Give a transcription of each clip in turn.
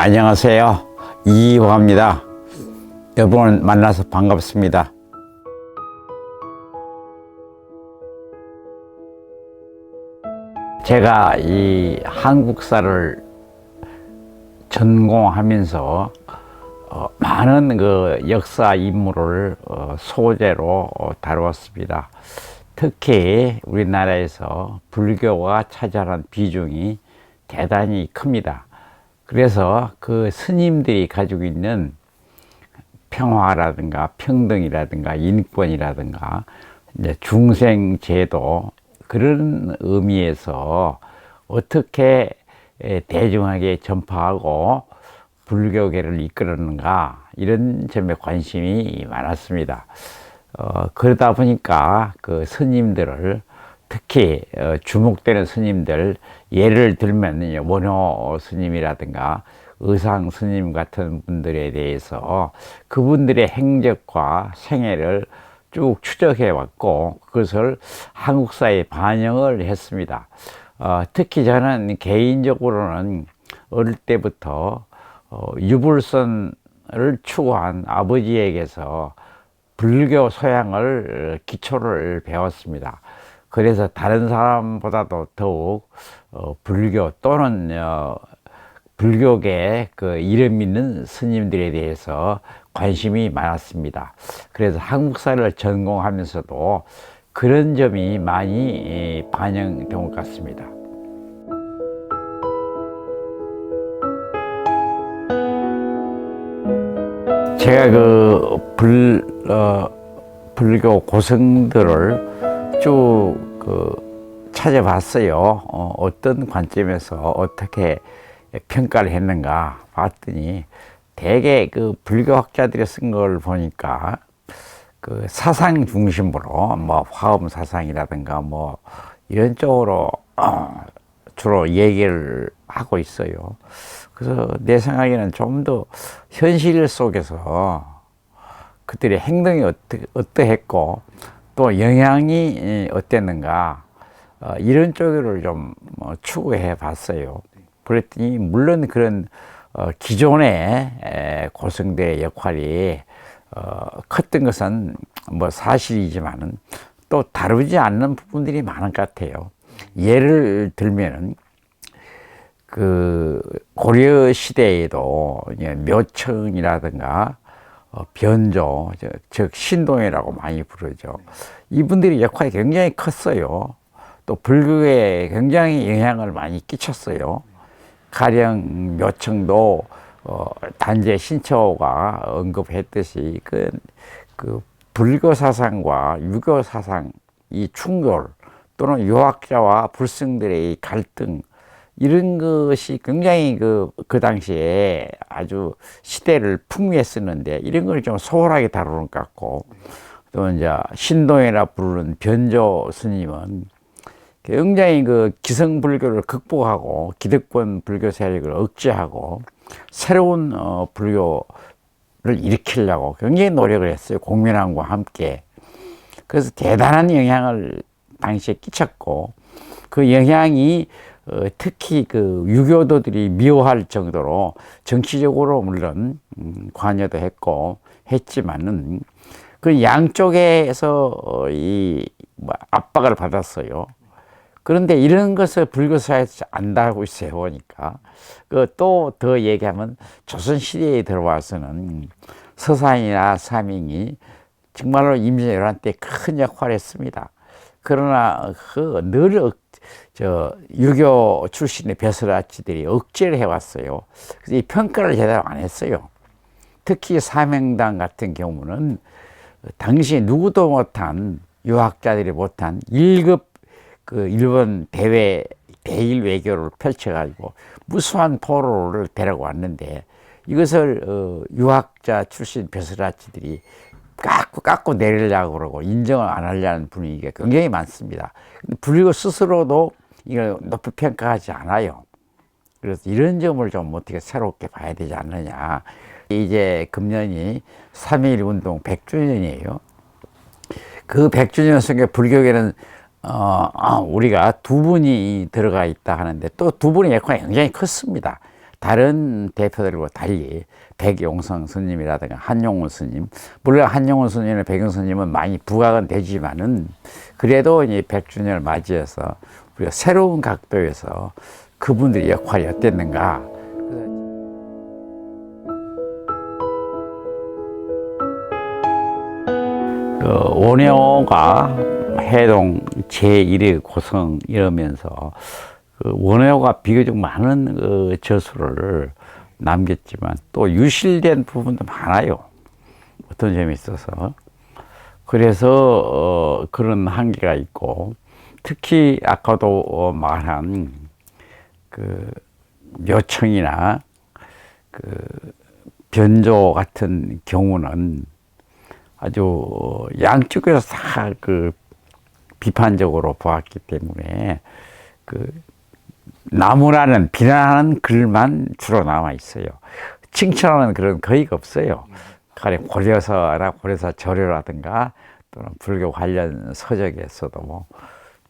안녕하세요. 이호합니다. 여러분 만나서 반갑습니다. 제가 이 한국사를 전공하면서 어, 많은 그 역사 인물을 어, 소재로 어, 다루었습니다. 특히 우리나라에서 불교가 차지하는 비중이 대단히 큽니다. 그래서 그 스님들이 가지고 있는 평화라든가 평등이라든가 인권이라든가 이제 중생 제도 그런 의미에서 어떻게 에, 대중에게 전파하고 불교계를 이끌었는가 이런 점에 관심이 많았습니다. 어, 그러다 보니까 그 스님들을 특히 어, 주목되는 스님들 예를 들면 원효 스님이라든가 의상 스님 같은 분들에 대해서 그분들의 행적과 생애를 쭉 추적해 왔고 그것을 한국사에 반영을 했습니다. 어, 특히 저는 개인적으로는 어릴 때부터 어, 유불선을 추구한 아버지에게서 불교 소양을 기초를 배웠습니다. 그래서 다른 사람보다도 더욱 어, 불교 또는 어, 불교계 그 이름 있는 스님들에 대해서 관심이 많았습니다. 그래서 한국사를 전공하면서도 그런 점이 많이 반영된 것 같습니다. 제가 그 불, 어, 불교 고성들을 쭉 그 찾아봤어요. 어, 어떤 관점에서 어떻게 평가를 했는가 봤더니 대개 그 불교학자들이 쓴 걸 보니까 그 사상 중심으로 뭐 화엄 사상이라든가 뭐 이런 쪽으로 어, 주로 얘기를 하고 있어요. 그래서 내 생각에는 좀 더 현실 속에서 그들의 행동이 어떠, 어떠했고 또 영향이 어땠는가 어, 이런 쪽으로 좀 어, 추구해 봤어요. 그랬더니 물론 그런 어, 기존의 에, 고성들의 역할이 어, 컸던 것은 뭐 사실이지만은 또 다루지 않는 부분들이 많은 것 같아요. 예를 들면은 그 고려 시대에도 묘청이라든가 어, 변조, 즉, 즉 신동이라고 많이 부르죠. 이분들이 역할이 굉장히 컸어요. 또 불교에 굉장히 영향을 많이 끼쳤어요. 가령 묘청도 어, 단재 신처가 언급했듯이 그, 그 불교 사상과 유교 사상 이 충돌 또는 유학자와 불승들의 이 갈등 이런 것이 굉장히 그, 그 당시에 아주 시대를 풍미했었는데 이런 걸 좀 소홀하게 다루는 것 같고 또 이제 신동이라 부르는 변조 스님은 굉장히 그 기성불교를 극복하고 기득권 불교 세력을 억제하고 새로운 어, 불교를 일으키려고 굉장히 노력을 했어요. 공민왕과 함께. 그래서 대단한 영향을 당시에 끼쳤고 그 영향이 어, 특히 그 유교도들이 미워할 정도로 정치적으로 물론 음, 관여도 했고 했지만은 그 양쪽에서 어, 이 뭐 압박을 받았어요. 그런데 이런 것을 불교사에서 안다고 보니까 그 또 더 얘기하면 조선 시대에 들어와서는 서산이나 사명이 정말로 임진왜란 때 큰 역할을 했습니다. 그러나 그 늘 저 유교 출신의 벼슬아치들이 억제를 해왔어요. 그래서 이 평가를 제대로 안 했어요. 특히 사명당 같은 경우는 당시 누구도 못한 유학자들이 못한 1급 그 일본 대외 대일 외교를 펼쳐가지고 무수한 포로를 데리고 왔는데 이것을 어, 유학자 출신 벼슬아치들이 깎고 깎고 내리려고 그러고 인정을 안 하려는 분위기가 굉장히 많습니다. 불교 스스로도 이걸 높이 평가하지 않아요. 그래서 이런 점을 좀 어떻게 새롭게 봐야 되지 않느냐. 이제 금년이 3.1 운동 100주년이에요. 그 100주년 속에 불교계는 어, 어, 우리가 두 분이 들어가 있다 하는데 또 두 분의 역할이 굉장히 컸습니다. 다른 대표들과 달리 백용성 스님이라든가 한용운 스님, 물론 한용운 스님이나 백용 스님은 많이 부각은 되지만은 그래도 이 100주년을 맞이해서 우리가 새로운 각도에서 그분들의 역할이 어땠는가. 그 원효가 해동 제1의 고성 이러면서 그 원효가 비교적 많은 그 저수를 남겼지만 또 유실된 부분도 많아요. 어떤 점이 있어서. 그래서 어, 그런 한계가 있고 특히 아까도 어, 말한 그 묘청이나 그 변조 같은 경우는 아주 양쪽에서 다 그 비판적으로 보았기 때문에 그 나무라는 비난하는 글만 주로 남아 있어요. 칭찬하는 글은 거의 없어요. 가령 고려서나 고려서 절요라든가 또는 불교 관련 서적에서도 뭐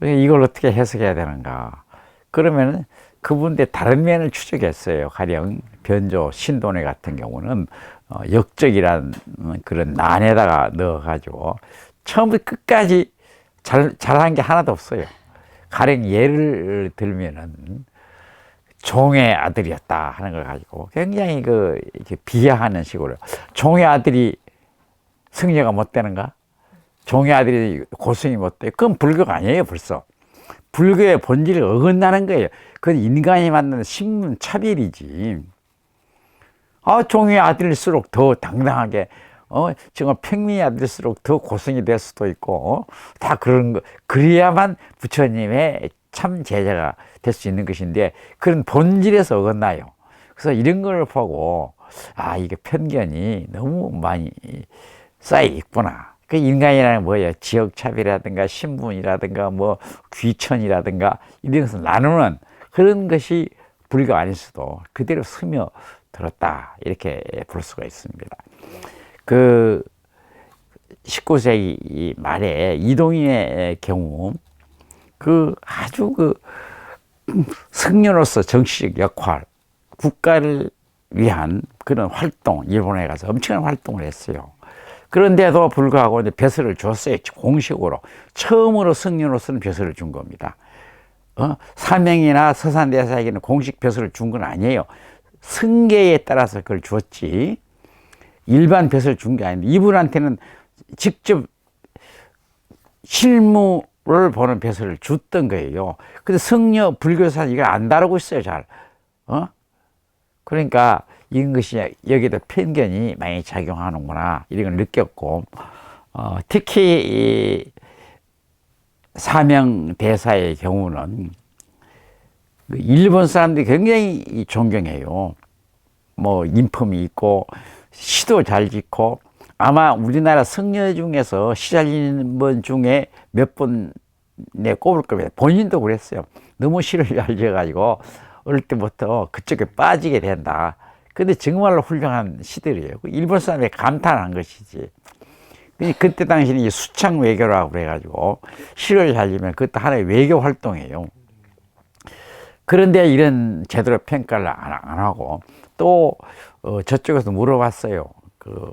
이걸 어떻게 해석해야 되는가. 그러면은 그분들 다른 면을 추적했어요. 가령 변조 신도네 같은 경우는 어, 역적이라는 그런 난에다가 넣어가지고 처음부터 끝까지 잘, 잘한 게 하나도 없어요. 가령 예를 들면은 종의 아들이었다 하는 걸 가지고 굉장히 그 이렇게 비하하는 식으로 종의 아들이 승려가 못 되는가? 종의 아들이 고승이 못 돼? 그건 불교가 아니에요 벌써. 불교의 본질을 어긋나는 거예요. 그건 인간이 만드는 신문 차별이지. 아, 종의 아들일수록 더 당당하게, 어, 정말 평민의 아들일수록 더 고승이 될 수도 있고, 어? 다 그런 거. 그래야만 부처님의 참 제자가 될 수 있는 것인데, 그런 본질에서 어긋나요. 그래서 이런 걸 보고, 아, 이게 편견이 너무 많이 쌓여 있구나. 그 인간이라는 뭐예요? 지역차별이라든가 신분이라든가 뭐 귀천이라든가 이런 것을 나누는 그런 것이 불교 아닐 수도 그대로 스며 들었다. 이렇게 볼 수가 있습니다. 그 19세기 말에 이동인의 경우 그 아주 그 승려로서 정치적 역할, 국가를 위한 그런 활동, 일본에 가서 엄청난 활동을 했어요. 그런데도 불구하고 이제 벼슬을 줬어요. 공식으로. 처음으로 승려로서는 벼슬을 준 겁니다. 어? 사명이나 서산대사에게는 공식 벼슬을 준 건 아니에요. 승계에 따라서 그걸 줬지. 일반 벼슬을 준게 아닌데, 이분한테는 직접 실무를 보는 벼슬을 줬던 거예요. 근데 승려 불교사는 이걸 안 다루고 있어요, 잘. 어? 그러니까 이런 것이 여기도 편견이 많이 작용하는구나 이런 걸 느꼈고 어, 특히 이 사명 대사의 경우는 그 일본 사람들이 굉장히 존경해요. 뭐 인품이 있고 시도 잘 짓고 아마 우리나라 성녀 중에서 시잘리는 중에 몇 번내 꼽을 겁니다. 본인도 그랬어요. 너무 시를 잘 지어가지고 어릴 때부터 그쪽에 빠지게 된다. 근데 정말로 훌륭한 시들이에요. 그 일본 사람이 감탄한 것이지. 그때 당시는 수창 외교라고 그래가지고 시를 살리면 그것도 하나의 외교 활동이에요. 그런데 이런 제대로 평가를 안, 안 하고 또 어, 저쪽에서 물어봤어요. 그,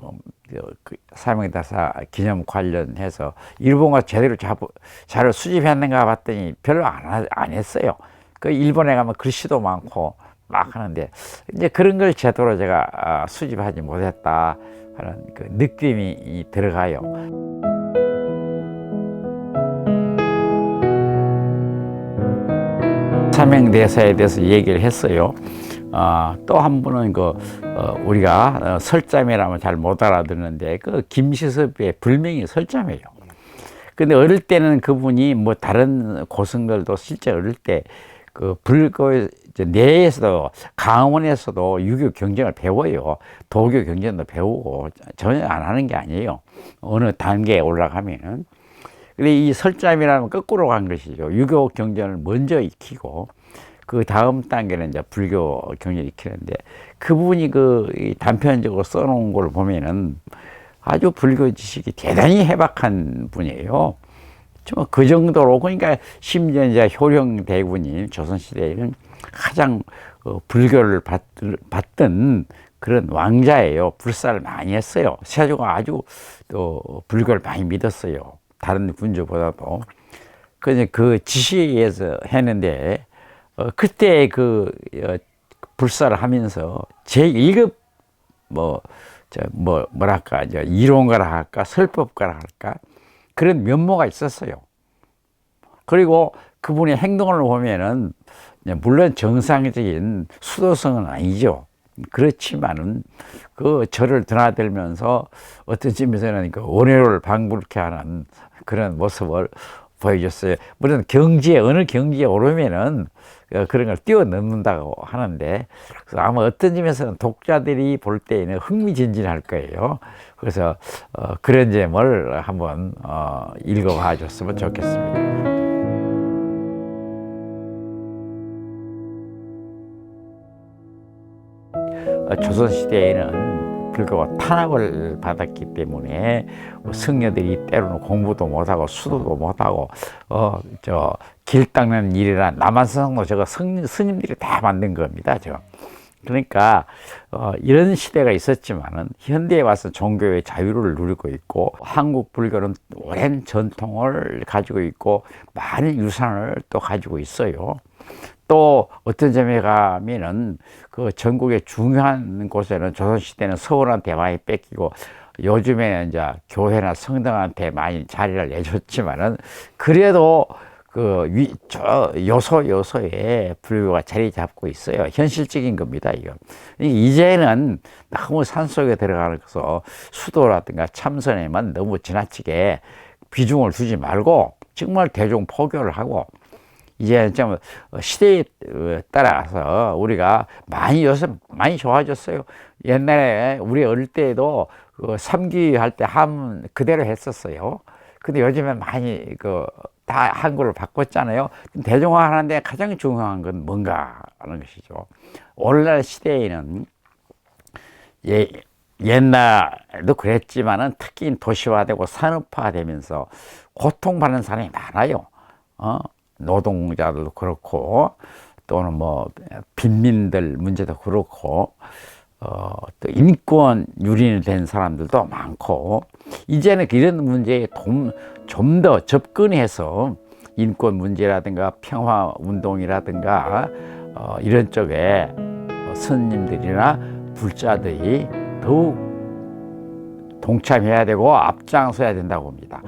그 사명대사 기념 관련해서 일본과 제대로 자부, 자료 수집했는가 봤더니 별로 안, 안 했어요. 그 일본에 가면 글씨도 많고 막 하는데 이제 그런 걸 제대로 제가 아, 수집하지 못했다 하는 그 느낌이 들어가요. 사명대사에 대해서 얘기를 했어요. 어, 또한 분은 그 어, 우리가 어, 설자매라면 잘 못 알아듣는데 그 김시섭의 불명이 설자매요. 근데 어릴 때는 그분이 뭐 다른 고승들도 실제 어릴 때그 불교 내에서도 강원에서도 유교 경전을 배워요. 도교 경전도 배우고 전혀 안 하는 게 아니에요. 어느 단계에 올라가면은. 근데 이 설잠이라는 거꾸로 간 것이죠. 유교 경전을 먼저 익히고 그 다음 단계는 이제 불교 경전을 익히는데 그분이 그 단편적으로 써놓은 걸 보면은 아주 불교 지식이 대단히 해박한 분이에요. 좀그 정도로 그러니까 심지어 이제 효령 대군이 조선시대에는 가장 어, 불교를 받, 받던 그런 왕자예요. 불사를 많이 했어요. 세조가 아주 또 불교를 많이 믿었어요. 다른 군주보다도. 그 지시에 의해서 했는데 어, 그때 그 어, 불사를 하면서 제 1급 뭐, 저, 뭐, 뭐랄까, 이제 이론가라 할까, 설법가라 할까, 그런 면모가 있었어요. 그리고 그분의 행동을 보면은, 물론 정상적인 수도성은 아니죠. 그렇지만은, 그 절을 드나들면서 어떤 점에서는 그 원효를 방불케 하는 그런 모습을 보여줬어요. 물론 경지에, 어느 경지에 오르면은 어, 그런 걸 뛰어넘는다고 하는데 아마 어떤 점에서는 독자들이 볼 때에는 흥미진진할 거예요. 그래서 어, 그런 점을 한번 어, 읽어봐 줬으면 좋겠습니다. 어, 조선시대에는 불교가 탄압을 받았기 때문에 뭐 승려들이 때로는 공부도 못하고 수도도 못하고 어 저 길 닦는 일이라 남한성도 저거 성, 스님들이 다 만든 겁니다. 저. 그러니까 어, 이런 시대가 있었지만은 현대에 와서 종교의 자유를 누리고 있고 한국 불교는 오랜 전통을 가지고 있고 많은 유산을 또 가지고 있어요. 또 어떤 점에 가면은 그 전국의 중요한 곳에는 조선시대는 서울한테 많이 뺏기고 요즘에는 이제 교회나 성당한테 많이 자리를 내줬지만은 그래도 그 위, 저 요소 요소에 불교가 자리 잡고 있어요. 현실적인 겁니다, 이거. 이제는 너무 산 속에 들어가서 수도라든가 참선에만 너무 지나치게 비중을 두지 말고 정말 대중 포교를 하고 이제 좀 시대에 따라서 우리가 많이 요새 많이 좋아졌어요. 옛날에 우리 어릴 때에도 그 삼기 할 때 함 그대로 했었어요. 근데 요즘에 많이 그 다 한글을 바꿨잖아요. 대중화 하는데 가장 중요한 건 뭔가 하는 것이죠. 오늘날 시대에는 예, 옛날도 그랬지만은 특히 도시화되고 산업화되면서 고통받는 사람이 많아요. 어? 노동자들도 그렇고 또는 뭐 빈민들 문제도 그렇고 어, 또 인권 유린이 된 사람들도 많고 이제는 이런 문제에 좀 더 접근해서 인권 문제라든가 평화 운동이라든가 어, 이런 쪽에 스님들이나 불자들이 더욱 동참해야 되고 앞장서야 된다고 봅니다.